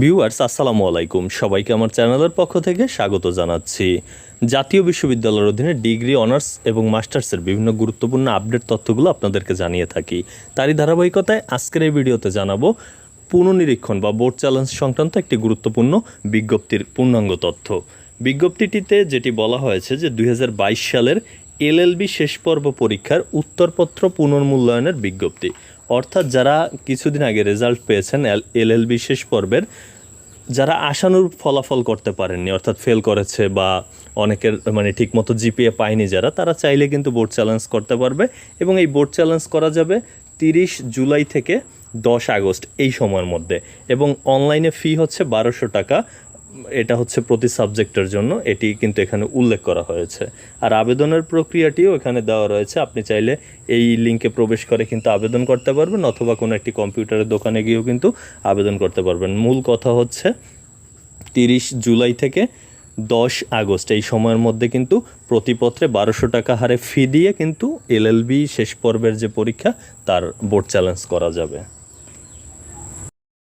Viewers, আসসালামু আলাইকুম। সবাইকে আমার চ্যানেলের পক্ষ থেকে স্বাগত জানাচ্ছি। জাতীয় বিশ্ববিদ্যালয়ের অধীনে ডিগ্রি, অনার্স এবং মাস্টার্সের বিভিন্ন গুরুত্বপূর্ণ আপডেট তথ্যগুলো আপনাদেরকে জানিয়ে থাকি। তারই ধারাবাহিকতায় আজকের এই ভিডিওতে জানাব পুনর্নিরীক্ষণ বা বোর্ড চ্যালেঞ্জ সংক্রান্ত একটি গুরুত্বপূর্ণ বিজ্ঞপ্তির পূর্ণাঙ্গ তথ্য। বিজ্ঞপ্তিটিতে যেটি বলা হয়েছে যে দুই হাজার বাইশ সালের এলএলবি শেষ পর্ব পরীক্ষার উত্তরপত্র পুনর্মূল্যায়নের বিজ্ঞপ্তি। অর্থাৎ যারা কিছুদিন আগে রেজাল্ট পেয়েছেন এলএলবি শেষ পর্বের, যারা আশানুরূপ ফলাফল করতে পারেননি, অর্থাৎ ফেল করেছে বা অনেকের মানে ঠিকমতো জিপিএ পায়নি যারা, তারা চাইলে কিন্তু বোর্ড চ্যালেঞ্জ করতে পারবে এবং এই বোর্ড চ্যালেঞ্জ করা যাবে তিরিশ জুলাই থেকে দশ আগস্ট এই সময়ের মধ্যে। এবং অনলাইনে ফি হচ্ছে বারোশো টাকা এটা হচ্ছে প্রতি সাবজেক্টের জন্য। এটি কিন্তু এখানে উল্লেখ করা হয়েছে। আর আবেদনের প্রক্রিয়াটিও এখানে দেওয়া রয়েছে। আপনি চাইলে এই লিঙ্কে প্রবেশ করে কিন্তু আবেদন করতে পারবেন অথবা কোনো একটি কম্পিউটারের দোকানে গিয়েও কিন্তু আবেদন করতে পারবেন। মূল কথা হচ্ছে, তিরিশ জুলাই থেকে দশ আগস্ট, এই সময়ের মধ্যে কিন্তু প্রতিপত্রে বারোশো টাকা হারে ফি দিয়ে কিন্তু এলএলবি শেষ পর্বের যে পরীক্ষা, তার বোর্ড চ্যালেঞ্জ করা যাবে।